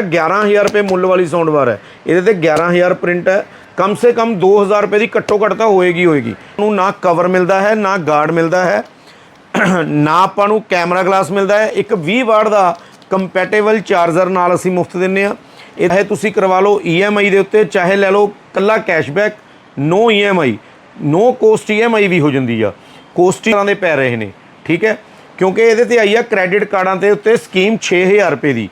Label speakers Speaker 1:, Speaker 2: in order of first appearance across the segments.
Speaker 1: 11000 ਰੁਪਏ ਮੁੱਲ ਵਾਲੀ ਸਾਊਂਡ ਬਾਰ ਹੈ। ਇਹਦੇ ਤੇ 11000 ਪ੍ਰਿੰਟ ਹੈ। ਕਮ ਸੇ ਕਮ 2000 ਰੁਪਏ ਦੀ ਘੱਟੋ ਘੱਟ ਤਾਂ ਹੋਏਗੀ ਹੋਏਗੀ। ਨੂੰ ਨਾ ਕਵਰ ਮਿਲਦਾ ਹੈ, ਨਾ ਗਾਰਡ ਮਿਲਦਾ ਹੈ। ਨਾ ਆਪਾਂ ਨੂੰ ਕੈਮਰਾ ਗਲਾਸ ਮਿਲਦਾ ਹੈ। ਇੱਕ 20 ਵਾਟ ਦਾ ਕੰਪੈਟੀਬਲ ਚਾਰਜਰ ਨਾਲ ਅਸੀਂ ਮੁਫਤ ਦਿੰਨੇ ਆ ਇਹ ਤੁਸੀਂ ਕਰਵਾ ਲਓ EMI ਦੇ ਉੱਤੇ, ਚਾਹੇ ਲੈ ਲਓ ਕੱਲਾ cashback no EMI no cost EMI ਵੀ ਹੋ ਜਾਂਦੀ ਆ। ਕੋਸਟ ਤਰ੍ਹਾਂ ਦੇ ਪੈ ਰਹੇ ਨੇ, ਠੀਕ ਹੈ? ਕਿਉਂਕਿ ਇਹਦੇ ਤੇ ਆਈ ਆ ਕ੍ਰੈਡਿਟ ਕਾਰਡਾਂ ਦੇ ਉੱਤੇ ਸਕੀਮ 6000 ਰੁਪਏ ਦੀ।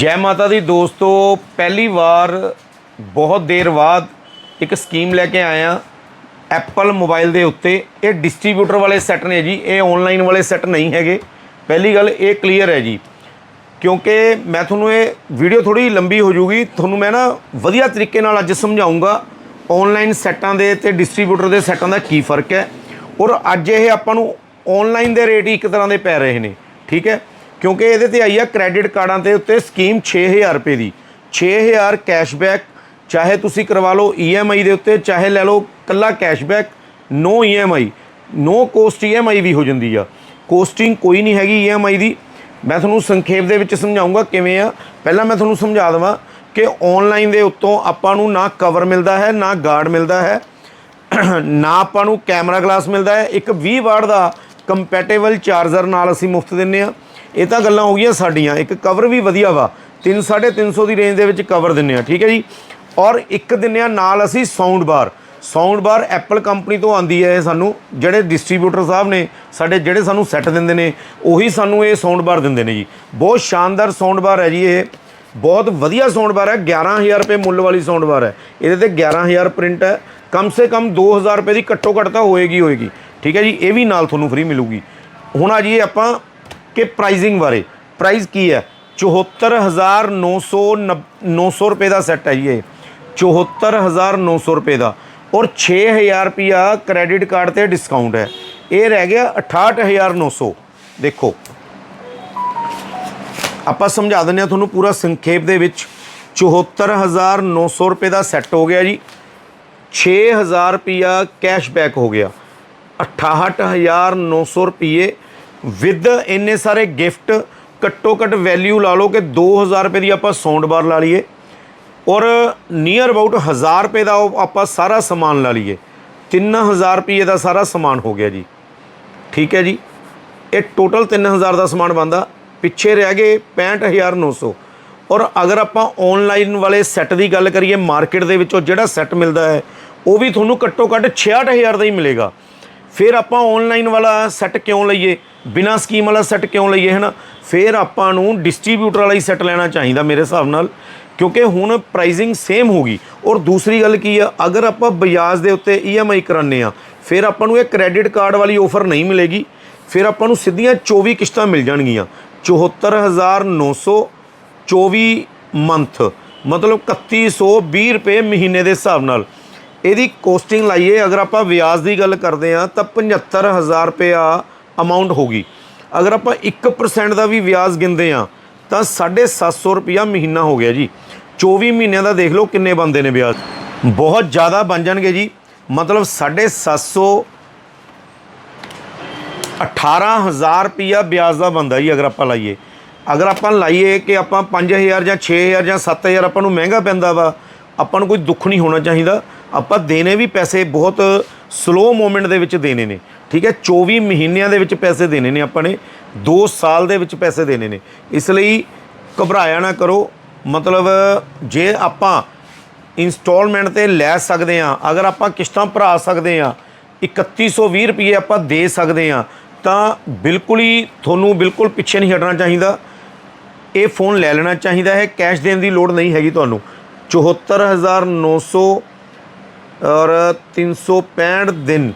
Speaker 1: ਜੈ ਮਾਤਾ ਦੀ ਦੋਸਤੋ, ਪਹਿਲੀ ਵਾਰ, ਬਹੁਤ ਦੇਰ ਬਾਅਦ ਇੱਕ ਸਕੀਮ ਲੈ ਕੇ ਆਇਆ ਐਪਲ ਮੋਬਾਈਲ ਦੇ ਉੱਤੇ। ਇਹ ਡਿਸਟ੍ਰੀਬਿਊਟਰ ਵਾਲੇ ਸੈੱਟ ਨੇ ਜੀ, ਇਹ ਆਨਲਾਈਨ ਵਾਲੇ ਸੈੱਟ ਨਹੀਂ ਹੈਗੇ। ਪਹਿਲੀ ਗੱਲ ਇਹ ਕਲੀਅਰ ਹੈ ਜੀ, ਕਿਉਂਕਿ ਮੈਂ ਤੁਹਾਨੂੰ ਇਹ ਵੀਡੀਓ ਥੋੜੀ ਲੰਬੀ ਹੋ ਜੂਗੀ। ਤੁਹਾਨੂੰ ਮੈਂ ਨਾ ਵਧੀਆ ਤਰੀਕੇ ਨਾਲ ਅੱਜ ਸਮਝਾਉਂਗਾ ਆਨਲਾਈਨ ਸੈੱਟਾਂ ਦੇ ਤੇ ਡਿਸਟ੍ਰੀਬਿਊਟਰ ਦੇ ਸੈੱਟਾਂ ਦਾ ਕੀ ਫ਼ਰਕ ਹੈ। ਔਰ ਅੱਜ ਇਹ ਆਪਾਂ ਨੂੰ ਆਨਲਾਈਨ ਦੇ ਰੇਟ ਹੀ ਇੱਕ ਤਰ੍ਹਾਂ ਦੇ ਪੈ ਰਹੇ ਨੇ, ਠੀਕ ਹੈ? ਕਿਉਂਕਿ ਇਹਦੇ ਤੇ ਆਈ ਆ ਕ੍ਰੈਡਿਟ ਕਾਰਡਾਂ ਤੇ ਉੱਤੇ ਸਕੀਮ 6000 ਰੁਪਏ ਦੀ। 6000 ਕੈਸ਼ਬੈਕ ਚਾਹੇ ਤੁਸੀਂ ਕਰਵਾ ਲਓ EMI ਦੇ ਉੱਤੇ, ਚਾਹੇ ਲੈ ਲਓ ਕੱਲਾ cashback no EMI no cost EMI ਵੀ ਹੋ ਜਾਂਦੀ ਆ। ਕੋਸਟਿੰਗ ਕੋਈ ਨਹੀਂ ਹੈਗੀ EMI ਦੀ। ਮੈਂ ਤੁਹਾਨੂੰ ਸੰਖੇਪ ਦੇ ਵਿੱਚ ਸਮਝਾਉਂਗਾ ਕਿਵੇਂ ਆ। ਪਹਿਲਾਂ ਮੈਂ ਤੁਹਾਨੂੰ ਸਮਝਾ ਦਵਾਂ ਕਿ ਆਨਲਾਈਨ ਦੇ ਉੱਤੋਂ ਆਪਾਂ ਨੂੰ ਨਾ ਕਵਰ ਮਿਲਦਾ ਹੈ, ਨਾ ਗਾਰਡ ਮਿਲਦਾ ਹੈ, ਨਾ ਆਪਾਂ ਨੂੰ ਕੈਮਰਾ ਗਲਾਸ ਮਿਲਦਾ ਹੈ। ਇੱਕ 20 ਵਾਟ ਦਾ ਕੰਪੈਟੀਬਲ ਚਾਰਜਰ ਨਾਲ ਅਸੀਂ ਮੁਫਤ ਦਿੰਨੇ ਆ ਇਹ ਤਾਂ ਗੱਲਾਂ ਹੋ ਗਈਆਂ ਸਾਡੀਆਂ। ਇੱਕ ਕਵਰ ਵੀ ਵਧੀਆ ਵਾ। 3 350 ਦੀ ਰੇਂਜ ਦੇ ਵਿੱਚ ਕਵਰ ਦਿੰਨੇ ਆ, ਠੀਕ ਹੈ ਜੀ? ਔਰ ਇੱਕ ਦਿੰਨੇ ਆ ਨਾਲ ਅਸੀਂ sound bar sound bar Apple company ਤੋਂ ਆਂਦੀ ਹੈ ਇਹ ਸਾਨੂੰ। ਜਿਹੜੇ ਡਿਸਟ੍ਰੀਬਿਊਟਰ ਸਾਹਿਬ ਨੇ, ਸਾਡੇ ਜਿਹੜੇ ਸਾਨੂੰ ਸੈੱਟ ਦਿੰਦੇ ਨੇ, ਉਹੀ ਸਾਨੂੰ ਇਹ ਸਾਊਂਡ ਬਾਰ ਦਿੰਦੇ ਨੇ ਜੀ। ਬਹੁਤ ਸ਼ਾਨਦਾਰ ਸਾਊਂਡ ਬਾਰ ਹੈ ਜੀ ਇਹ। ਬਹੁਤ ਵਧੀਆ ਸਾਊਂਡ ਬਾਰ ਹੈ। 11000 ਰੁਪਏ ਮੁੱਲ ਵਾਲੀ ਸਾਊਂਡ ਬਾਰ ਹੈ। ਇਹਦੇ ਤੇ 11000 ਪ੍ਰਿੰਟ ਹੈ। ਕਮ ਸੇ ਕਮ 2000 ਰੁਪਏ ਦੀ ਘੱਟੋ ਘੱਟ ਤਾਂ ਹੋਏਗੀ ਹੋਏਗੀ। ਠੀਕ ਹੈ ਜੀ? ਇਹ ਵੀ ਨਾਲ ਤੁਹਾਨੂੰ ਫ੍ਰੀ ਮਿਲੂਗੀ। ਹੁਣ ਆ ਜੀ ਆਪਾਂ ਕਿ ਪ੍ਰਾਈਸਿੰਗ ਬਾਰੇ। ਪ੍ਰਾਈਸ ਕੀ ਹੈ? 74900 900 ਰੁਪਏ ਦਾ ਸੈੱਟ ਹੈ ਜੀ ਇਹ। 74900 ਰੁਪਏ ਦਾ। ਔਰ 6000 ਰੁਪਿਆ ਕ੍ਰੈਡਿਟ ਕਾਰਡ ਤੇ ਡਿਸਕਾਊਂਟ ਹੈ। ਇਹ ਰਹਿ ਗਿਆ 68900 ਦੇਖੋ। ਆਪਾਂ ਸਮਝਾ ਦਿੰਦੇ ਹਾਂ ਤੁਹਾਨੂੰ ਪੂਰਾ ਸੰਖੇਪ ਦੇ ਵਿੱਚ। 74900 ਰੁਪਏ ਦਾ ਸੈੱਟ ਹੋ ਗਿਆ ਜੀ। 6000 ਰੁਪਿਆ ਕੈਸ਼ਬੈਕ ਹੋ ਗਿਆ। 68900 ਰੁਪਏ ਵਿਦ ਇੰਨੇ ਸਾਰੇ ਗਿਫਟ, ਘੱਟੋ ਘੱਟ ਵੈਲਿਊ ਲਾ ਲਓ ਕਿ 2000 ਰੁਪਏ ਦੀ ਆਪਾਂ ਸਾਊਂਡ ਬਾਰ ਲਾ ਲਈਏ। ਔਰ ਨੀਅਰ ਅਬਾਊਟ 1000 ਰੁਪਏ ਦਾ ਉਹ ਆਪਾਂ ਸਾਰਾ ਸਮਾਨ ਲਾ ਲਈਏ। 3000 ਰੁਪਏ ਦਾ ਸਾਰਾ ਸਮਾਨ ਹੋ ਗਿਆ ਜੀ। ਠੀਕ ਹੈ ਜੀ? ਇਹ ਟੋਟਲ 3000 ਦਾ ਸਮਾਨ ਬੰਦਾ ਪਿੱਛੇ ਰਹਿ ਗਏ 65900 ਔਰ ਅਗਰ ਆਪਾਂ ਆਨਲਾਈਨ ਵਾਲੇ ਸੈੱਟ ਦੀ ਗੱਲ ਕਰੀਏ ਮਾਰਕੀਟ ਦੇ ਵਿੱਚੋਂ ਜਿਹੜਾ ਸੈੱਟ ਮਿਲਦਾ ਹੈ, ਉਹ ਵੀ ਤੁਹਾਨੂੰ ਘੱਟੋ ਘੱਟ 66000 ਦਾ ਹੀ ਮਿਲੇਗਾ। ਫਿਰ ਆਪਾਂ ਆਨਲਾਈਨ ਵਾਲਾ ਸੈੱਟ ਕਿਉਂ ਲਈਏ? ਬਿਨਾ ਸਕੀਮ ਵਾਲਾ ਸੈੱਟ ਕਿਉਂ ਲਈਏ, ਹਨਾ? ਫਿਰ ਆਪਾਂ ਨੂੰ ਡਿਸਟ੍ਰੀਬਿਊਟਰ ਵਾਲਾ ਹੀ ਸੈੱਟ ਲੈਣਾ ਚਾਹੀਦਾ ਮੇਰੇ ਹਿਸਾਬ ਨਾਲ, ਕਿਉਂਕਿ ਹੁਣ ਪ੍ਰਾਈਸਿੰਗ ਸੇਮ ਹੋਗੀ ਔਰ ਦੂਸਰੀ ਗੱਲ ਕੀ ਆ, ਅਗਰ ਆਪਾਂ ਬਜਾਜ ਦੇ ਉੱਤੇ EMI ਕਰਾਉਂਦੇ ਆ ਫਿਰ ਆਪਾਂ ਨੂੰ ਇਹ ਕ੍ਰੈਡਿਟ ਕਾਰਡ ਵਾਲੀ ਆਫਰ ਨਹੀਂ ਮਿਲੇਗੀ, ਫਿਰ ਆਪਾਂ ਨੂੰ ਸਿੱਧੀਆਂ 24 ਕਿਸ਼ਤਾਂ ਮਿਲ ਜਾਣਗੀਆਂ। 74900 24 ਮੰਥ ਮਤਲਬ 3120 ਰੁਪਏ ਮਹੀਨੇ ਦੇ ਹਿਸਾਬ ਨਾਲ। ਇਹਦੀ ਕੋਸਟਿੰਗ ਲਾਈਏ, ਅਗਰ ਆਪਾਂ ਵਿਆਜ ਦੀ ਗੱਲ ਕਰਦੇ ਆ ਤਾਂ 75000 ਰੁਪਇਆ ਅਮਾਉਂਟ ਹੋਗੀ ਅਗਰ ਆਪਾਂ 1% ਦਾ ਵੀ ਵਿਆਜ ਗਿਣਦੇ ਆ ਤਾਂ 750 ਰੁਪਇਆ ਮਹੀਨਾ ਹੋ ਗਿਆ ਜੀ। 24 ਮਹੀਨਿਆਂ ਦਾ ਦੇਖ ਲਓ ਕਿੰਨੇ ਬੰਦੇ ਨੇ ਵਿਆਜ। ਬਹੁਤ ਜ਼ਿਆਦਾ ਬਣ ਜਾਣਗੇ ਜੀ। ਮਤਲਬ 750 18000 ਰੁਪਇਆ ਵਿਆਜ ਦਾ ਬੰਦਾ ਜੀ ਅਗਰ ਆਪਾਂ ਲਾਈਏ। ਅਗਰ ਆਪਾਂ ਲਾਈਏ ਕਿ ਆਪਾਂ 5000 ਜਾਂ 6000 ਜਾਂ 7000 ਆਪਾਂ ਨੂੰ ਮਹਿੰਗਾ ਪੈਂਦਾ ਵਾ, ਆਪਾਂ ਨੂੰ ਕੋਈ ਦੁੱਖ ਨਹੀਂ ਹੋਣਾ ਚਾਹੀਦਾ। ਆਪਾਂ ਦੇਣੇ ਵੀ ਪੈਸੇ ਬਹੁਤ ਸਲੋ ਮੂਮੈਂਟ ਦੇ ਵਿੱਚ ਦੇਣੇ ਨੇ। ਠੀਕ ਹੈ 24 ਮਹੀਨਿਆਂ ਦੇ ਵਿੱਚ ਪੈਸੇ ਦੇਣੇ ਨੇ ਆਪਾਂ ਨੇ 2 ਸਾਲ ਦੇ ਵਿੱਚ ਪੈਸੇ ਦੇਣੇ ਨੇ। ਇਸ ਲਈ ਘਬਰਾਇਆ ਨਾ ਕਰੋ, ਮਤਲਬ ਜੇ ਆਪਾਂ ਇਨਸਟਾਲਮੈਂਟ ਤੇ ਲੈ ਸਕਦੇ ਆ ਅਗਰ ਆਪਾਂ ਕਿਸ਼ਤਾਂ ਭਰਾ ਸਕਦੇ ਆ 3120 ਰੁਪਏ ਆਪਾਂ ਦੇ ਸਕਦੇ ਆ ਤਾਂ ਬਿਲਕੁਲ ਹੀ ਤੁਹਾਨੂੰ ਬਿਲਕੁਲ ਪਿੱਛੇ ਨਹੀਂ ਹਟਣਾ ਚਾਹੀਦਾ। ਇਹ ਫੋਨ ਲੈ ਲੈਣਾ ਚਾਹੀਦਾ ਹੈ, ਕੈਸ਼ ਦੇਣ ਦੀ ਲੋੜ ਨਹੀਂ ਹੈਗੀ ਤੁਹਾਨੂੰ। 74900 ਔਰ 365 ਦਿਨ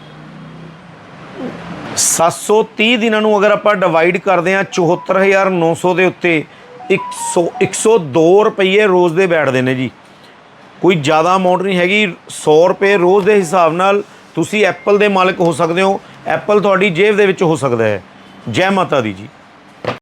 Speaker 1: 730 ਦਿਨਾਂ ਨੂੰ ਅਗਰ ਆਪਾਂ ਡਿਵਾਈਡ ਕਰਦੇ ਹਾਂ 74900 ਦੇ ਉੱਤੇ 100 102 ਰੁਪਏ ਰੋਜ਼ ਦੇ ਬੈਠਦੇ ਨੇ ਜੀ। ਕੋਈ ਜ਼ਿਆਦਾ ਅਮਾਉਂਟ ਨਹੀਂ ਹੈਗੀ 100 ਰੁਪਏ ਰੋਜ਼ ਦੇ ਹਿਸਾਬ ਨਾਲ ਤੁਸੀਂ ਐਪਲ ਦੇ ਮਾਲਕ ਹੋ ਸਕਦੇ ਹੋ। ਐਪਲ ਤੁਹਾਡੀ ਜੇਬ ਦੇ ਵਿੱਚ ਹੋ ਸਕਦਾ ਹੈ। ਜੈ ਮਾਤਾ ਦੀ ਜੀ।